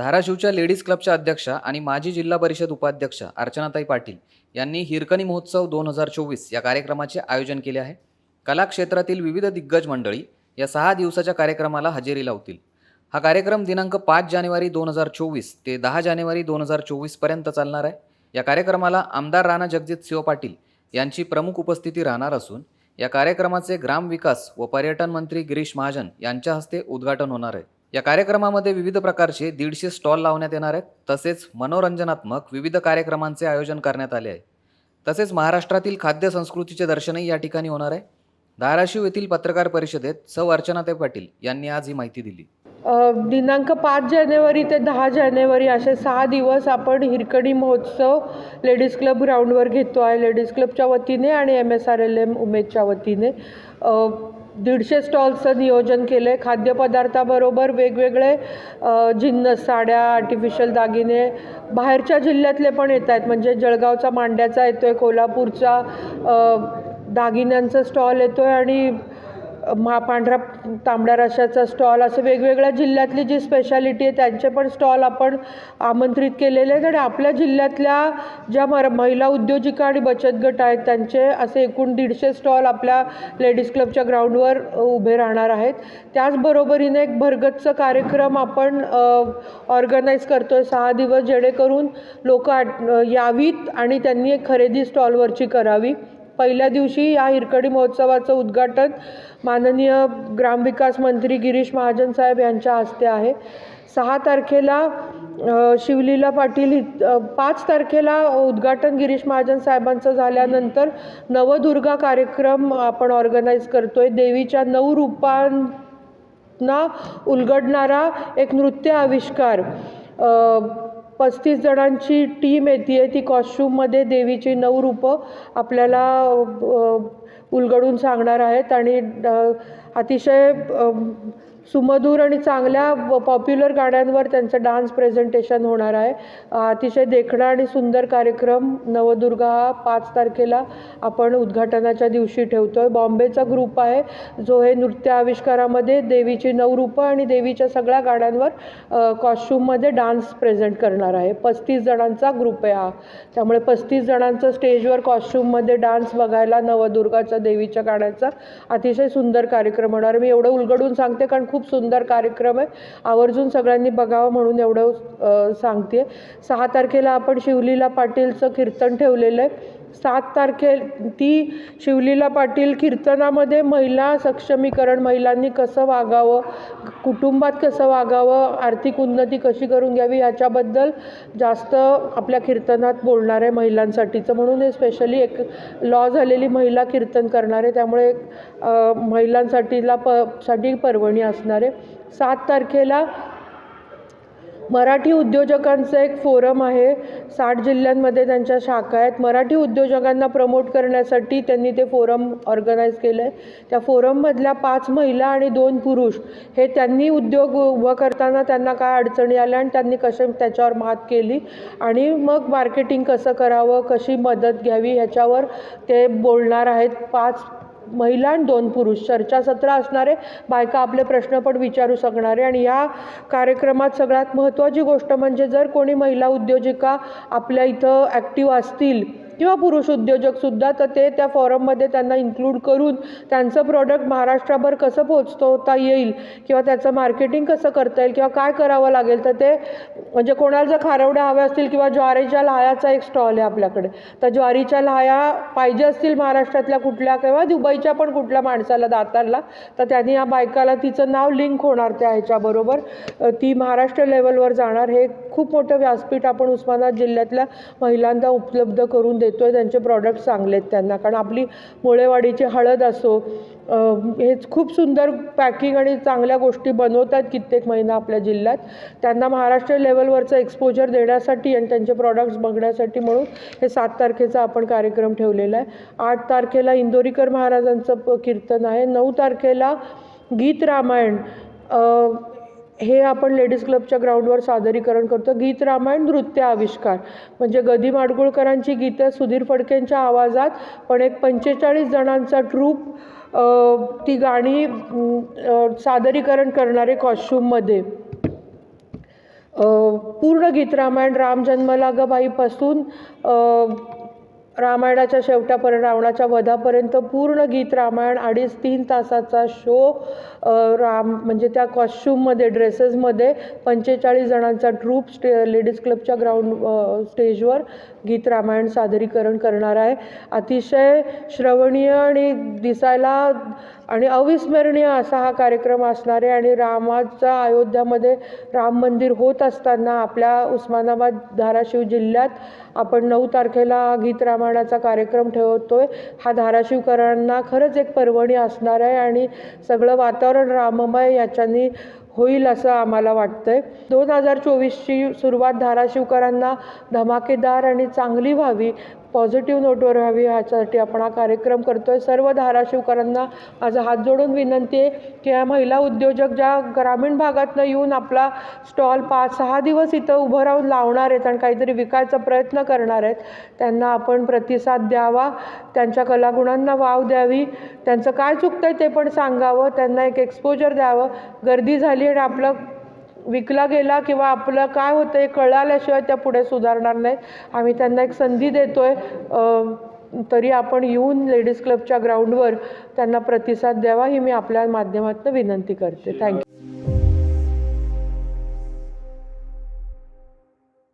धाराशिवच्या लेडीज क्लबच्या अध्यक्षा आणि माजी जिल्हा परिषद उपाध्यक्षा अर्चनाताई पाटील यांनी हिरकणी महोत्सव दोन हजार चोवीस या कार्यक्रमाचे आयोजन केले आहे. कला क्षेत्रातील विविध दिग्गज मंडळी या सहा दिवसाच्या कार्यक्रमाला हजेरी लावतील. हा कार्यक्रम दिनांक पाच जानेवारी दोन हजार चोवीस ते दहा जानेवारी दोन हजार चोवीसपर्यंत चालणार आहे. या कार्यक्रमाला आमदार राणा जगजित सिंह पाटील यांची प्रमुख उपस्थिती राहणार असून या कार्यक्रमाचे ग्रामविकास व पर्यटन मंत्री गिरीश महाजन यांच्या हस्ते उद्घाटन होणार आहे. या कार्यक्रमामध्ये विविध प्रकारचे दीडशे स्टॉल लावण्यात येणार आहेत. तसेच मनोरंजनात्मक विविध कार्यक्रमांचे आयोजन करण्यात आले आहे. तसेच महाराष्ट्रातील खाद्य संस्कृतीचे दर्शनही या ठिकाणी होणार आहे. धाराशिव येथील पत्रकार परिषदेत सौ. अर्चनाताई पाटील यांनी आज ही माहिती दिली. दिनांक पाच जानेवारी ते दहा जानेवारी असे सहा दिवस आपण हिरकणी महोत्सव लेडीज क्लब ग्राउंडवर घेतो आहे. लेडीज क्लबच्या वतीने आणि M S R L M उमेदच्या वतीने. दीडशे स्टॉल्सचं नियोजन केलं आहे खाद्यपदार्थाबरोबर वेगवेगळे जिन्नस साड्या आर्टिफिशियल दागिने बाहेरच्या जिल्ह्यातले पण येत आहेत. म्हणजे जळगावचा मांड्याचा येतो आहे कोल्हापूरचा दागिन्यांचा स्टॉल येतो आहे आणि महापांढरा तांबड्या रशाचा स्टॉल असं वेगवेगळ्या जिल्ह्यातली जी स्पेशालिटी आहे त्यांचे पण स्टॉल आपण आमंत्रित केलेले आहेत. आणि आपल्या जिल्ह्यातल्या ज्या मर महिला उद्योजिका आणि बचत गट आहेत त्यांचे असे एकूण दीडशे स्टॉल आपल्या लेडीज क्लबच्या ग्राउंडवर उभे राहणार आहेत. त्याचबरोबरीने एक भरगतचा कार्यक्रम आपण ऑर्गनाईज करतो आहे सहा दिवस जेणेकरून लोक यावीत आणि त्यांनी एक खरेदी स्टॉलवरची करावी. पहिल्या दिवशी या हिरकडी महोत्सवाचं उद्घाटन माननीय ग्रामविकास मंत्री गिरीश महाजन साहेब यांच्या हस्ते आहे. सहा तारखेला शिवलीला पाटील इत- पाच तारखेला उद्घाटन गिरीश महाजन साहेबांचं झाल्यानंतर नवदुर्गा कार्यक्रम आपण ऑर्गनाईज करतोय. देवीच्या नऊ रूपांना उलगडणारा एक नृत्य आविष्कार पस्तीस जणांची टीम येते आहे ती कॉस्च्यूममध्ये देवीची नऊ रूपं आपल्याला उलगडून सांगणार आहेत. आणि अतिशय सुमधूर आणि चांगल्या पॉप्युलर गाण्यांवर त्यांचं डान्स प्रेझेंटेशन होणार आहे. अतिशय देखणा आणि सुंदर कार्यक्रम नवदुर्गा हा पाच तारखेला आपण उद्घाटनाच्या दिवशी ठेवतो आहे बॉम्बेचा ग्रुप आहे जो हे नृत्य आविष्कारामध्ये देवीची नऊ रूपं आणि देवीच्या सगळ्या गाण्यांवर कॉस्च्यूममध्ये डान्स प्रेझेंट करणार आहे. पस्तीस जणांचा ग्रुप आहे हा. त्यामुळे पस्तीस जणांचं स्टेजवर कॉस्च्यूममध्ये डान्स बघायला नवदुर्गाच्या देवीच्या गाण्याचा अतिशय सुंदर कार्यक्रम होणार. मी एवढं उलगडून सांगते कारण खूप सुंदर कार्यक्रम आहे. आवर्जून सगळ्यांनी बघावं म्हणून एवढं सांगते सहा तारखेला आपण शिवलीला पाटीलचं कीर्तन ठेवलेलं आहे. सात तारखे ती शिवलीला पाटील कीर्तनामध्ये महिला सक्षमीकरण महिलांनी कसं वागावं कुटुंबात कसं वागावं आर्थिक उन्नती कशी करून घ्यावी याच्याबद्दल जास्त आपल्या कीर्तनात बोलणार आहे महिलांसाठीचं. म्हणून हे स्पेशली एक लॉ झालेली महिला कीर्तन करणार आहे त्यामुळे महिलांसाठीला प साठी पर्वणी असणार. आहे सात तारखेला मराठी उद्योजकांचं एक फोरम आहे. साठ जिल्ह्यांमध्ये त्यांच्या शाखा आहेत. मराठी उद्योजकांना प्रमोट करण्यासाठी त्यांनी ते फोरम ऑर्गनाईज केलं आहे त्या फोरममधल्या पाच महिला आणि दोन पुरुष हे त्यांनी उद्योग उभं करताना त्यांना काय अडचणी आल्या आणि त्यांनी कसे त्याच्यावर मात केली आणि मग मार्केटिंग कसं करावं कशी मदत घ्यावी ह्याच्यावर ते बोलणार आहेत. पाच महिला आणि दोन पुरुष चर्चासत्र असणारे बायका आपले प्रश्न पण विचारू शकणारे. आणि या कार्यक्रमात सगळ्यात महत्त्वाची गोष्ट म्हणजे जर कोणी महिला उद्योजिका आपल्या इथं ॲक्टिव्ह असतील किंवा पुरुष उद्योजकसुद्धा तर ते त्या फॉरममध्ये त्यांना इन्क्लूड करून त्यांचं प्रोडक्ट महाराष्ट्राभर कसं पोचवता येईल किंवा त्याचं मार्केटिंग कसं करता येईल किंवा काय करावं लागेल तर ते म्हणजे कोणाला जर खारवड्या हव्या असतील किंवा ज्वारीच्या लहायाचा एक स्टॉल आहे आपल्याकडे तर ज्वारीच्या लहाया पाहिजे असतील महाराष्ट्रातल्या कुठल्या किंवा दुबईच्या पण कुठल्या माणसाला दातारला तर त्यांनी या बायकाला तिचं नाव लिंक होणार त्या ह्याच्याबरोबर. ती महाराष्ट्र लेवलवर जाणार हे खूप मोठं व्यासपीठ आपण उस्मानाबाद जिल्ह्यातल्या महिलांना उपलब्ध करून देतो आहे त्यांचे प्रॉडक्ट चांगले आहेत त्यांना. कारण आपली मुळेवाडीची हळद असो हेच खूप सुंदर पॅकिंग आणि चांगल्या गोष्टी बनवतात कित्येक महिना आपल्या जिल्ह्यात. त्यांना महाराष्ट्र लेवलवरचं एक्सपोजर देण्यासाठी आणि त्यांचे प्रॉडक्ट्स बघण्यासाठी म्हणून हे सात तारखेचा आपण कार्यक्रम ठेवलेला आहे. आठ तारखेला इंदोरीकर महाराजांचं प- कीर्तन आहे. नऊ तारखेला गीत रामायण. हे आपण लेडीज क्लबच्या ग्राउंडवर सादरीकरण करतो. गीत रामायण नृत्य आविष्कार. म्हणजे गदी माडगुळकरांची गीतं सुधीर फडकेंच्या आवाजात पण एक पंचेचाळीस जणांचा ट्रूप ती गाणी सादरीकरण करणारे कॉस्ट्युममध्ये पूर्ण गीत रामायण राम जन्मला ग बाईपासून रामायणाच्या शेवटापर्यंत रावणाच्या वधापर्यंत पूर्ण गीत रामायण अडीच तीन तासाचा शो राम म्हणजे त्या कॉस्च्युममध्ये ड्रेसेसमध्ये पंचेचाळीस जणांचा ट्रूप स्टे लेडीज क्लबच्या ग्राउंड स्टेजवर गीत रामायण सादरीकरण करणार आहे. अतिशय श्रवणीय आणि दिसायला आणि अविस्मरणीय असा हा कार्यक्रम असणार आहे आणि रामाच्या अयोध्यामध्ये राम मंदिर होत असताना आपल्या उस्मानाबाद धाराशिव जिल्ह्यात आपण नऊ तारखेला गीत राम रामायणाचा कार्यक्रम ठेवतोय. हा धाराशिवकरांना खरंच एक पर्वणी असणार आहे आणि सगळं वातावरण राममय याच्यानी होईल असं आम्हाला वाटतंय. दोन हजार चोवीसची सुरुवात धाराशिवकरांना धमाकेदार आणि चांगली व्हावी पॉझिटिव्ह नोटवर व्हावी ह्यासाठी आपण हा कार्यक्रम करतोय. सर्व धाराशिवकरांना माझा हात जोडून विनंती आहे की या महिला उद्योजक ज्या ग्रामीण भागातनं येऊन आपला स्टॉल पाच सहा दिवस इथं उभं राहून लावणार आहेत आणि काहीतरी विकायचा प्रयत्न करणार आहेत त्यांना आपण प्रतिसाद द्यावा त्यांच्या कलागुणांना वाव द्यावी त्यांचं काय चुकतं आहे ते पण सांगावं त्यांना एक एक्सपोजर द्यावं. गर्दी झाली आणि आपलं विकला गेला किंवा आपलं काय होतं हे कळाल्याशिवाय त्या पुढे सुधारणार नाहीत आम्ही त्यांना एक संधी देतोय. आहे तरी आपण येऊन लेडीज क्लबच्या ग्राउंडवर त्यांना प्रतिसाद द्यावा ही मी आपल्या माध्यमातून विनंती करते. थँक्यू